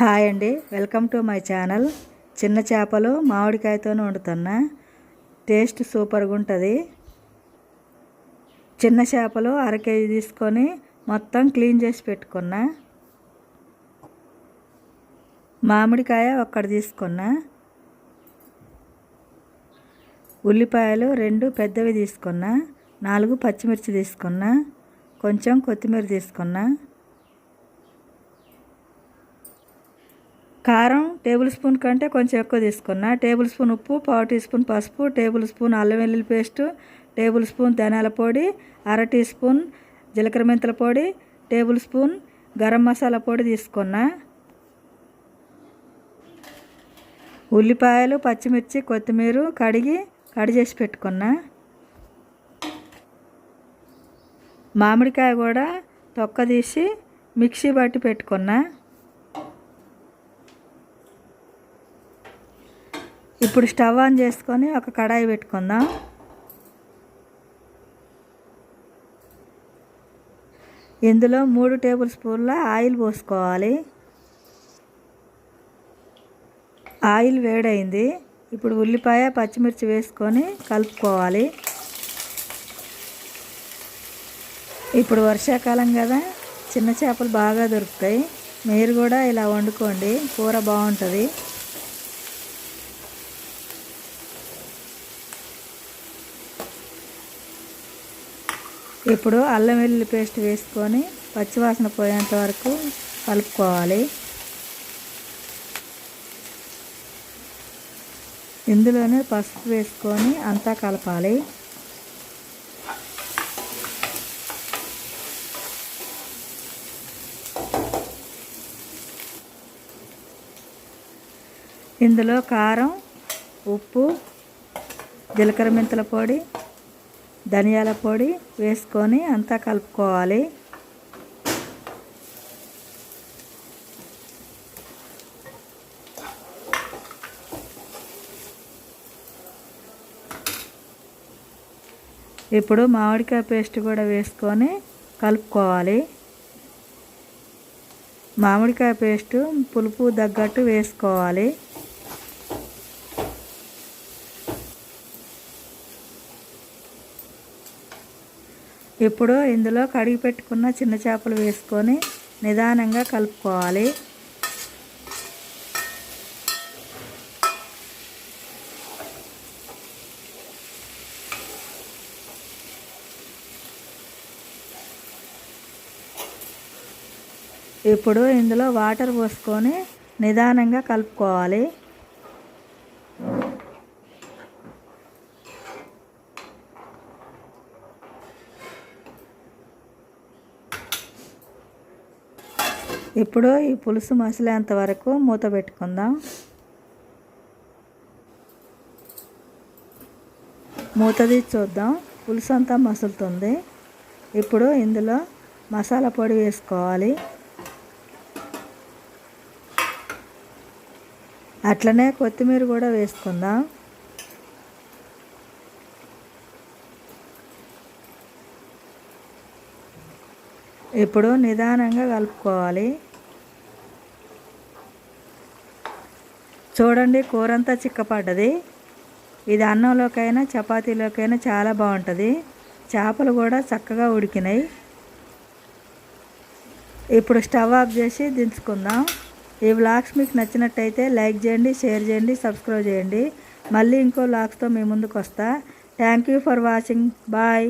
Hi అండి. Welcome to my channel. చిన్న చేపలు మామిడికాయతోనే వండుతున్నా. టేస్ట్ సూపర్గా ఉంటుంది. చిన్న చేపలు అర కేజీ తీసుకొని మొత్తం క్లీన్ చేసి పెట్టుకున్నా. మామిడికాయ ఒక్కటి తీసుకున్నా. ఉల్లిపాయలు రెండు పెద్దవి తీసుకున్నా. నాలుగు పచ్చిమిర్చి తీసుకున్నా. కొంచెం కొత్తిమీర తీసుకున్నా. కారం టేబుల్ స్పూన్ కంటే కొంచెం ఎక్కువ తీసుకున్నా. టేబుల్ స్పూన్ ఉప్పు పావు టీ స్పూన్ పసుపు టేబుల్ స్పూన్ అల్లం వెల్లుల్లి పేస్టు టేబుల్ స్పూన్ ధనాల పొడి అర టీ స్పూన్ జీలకర్ర మెంతుల పొడి టేబుల్ స్పూన్ గరం మసాలా పొడి తీసుకున్నా. ఉల్లిపాయలు పచ్చిమిర్చి కొత్తిమీర కడిగి కడి చేసి పెట్టుకున్నా. మామిడికాయ కూడా తొక్క తీసి మిక్సీ బట్టి పెట్టుకున్నా. ఇప్పుడు స్టవ్ ఆన్ చేసుకొని ఒక కడాయి పెట్టుకుందాం. ఇందులో మూడు టేబుల్ స్పూన్ల ఆయిల్ పోసుకోవాలి. ఆయిల్ వేడైంది. ఇప్పుడు ఉల్లిపాయ పచ్చిమిర్చి వేసుకొని కలుపుకోవాలి. ఇప్పుడు వర్షాకాలం కదా చిన్న చేపలు బాగా దొరుకుతాయి. మీరు కూడా ఇలా వండుకోండి. కూర బాగుంటుంది. ఇప్పుడు అల్లం వెల్లుల్లి పేస్ట్ వేసుకొని పచ్చివాసన పోయేంత వరకు కలుపుకోవాలి. ఇందులోనే పసుపు వేసుకొని అంతా కలపాలి. ఇందులో కారం ఉప్పు జీలకర్ర మెంతుల పొడి ధనియాల పొడి వేసుకొని అంతా కలుపుకోవాలి. ఇప్పుడు మామిడికాయ పేస్ట్ కూడా వేసుకొని కలుపుకోవాలి. మామిడికాయ పేస్టు పులుపు తగ్గట్టు వేసుకోవాలి. ఇప్పుడు ఇందులో కడిగి పెట్టుకున్న చిన్న చేపలు వేసుకొని నిదానంగా కలుపుకోవాలి. ఇప్పుడు ఇందులో వాటర్ పోసుకొని నిదానంగా కలుపుకోవాలి. ఇప్పుడు ఈ పులుసు మసిలేంత వరకు మూత పెట్టుకుందాం. మూత చూద్దాం. పులుసు అంతా మసులుతుంది. ఇప్పుడు ఇందులో మసాలా పొడి వేసుకోవాలి. అట్లనే కొత్తిమీర కూడా వేసుకుందాం. ఇప్పుడు నిదానంగా కలుపుకోవాలి. చూడండి కూర అంతా చిక్కపడ్డది. ఇది అన్నంలోకైనా చపాతీలోకైనా చాలా బాగుంటుంది. చేపలు కూడా చక్కగా ఉడికినాయి. ఇప్పుడు స్టవ్ ఆఫ్ చేసి దించుకుందాం. ఈ వ్లాగ్స్ మీకు నచ్చినట్టయితే లైక్ చేయండి షేర్ చేయండి సబ్స్క్రైబ్ చేయండి. మళ్ళీ ఇంకో వ్లాగ్స్తో మీ ముందుకు వస్తా thank you for watching. Bye.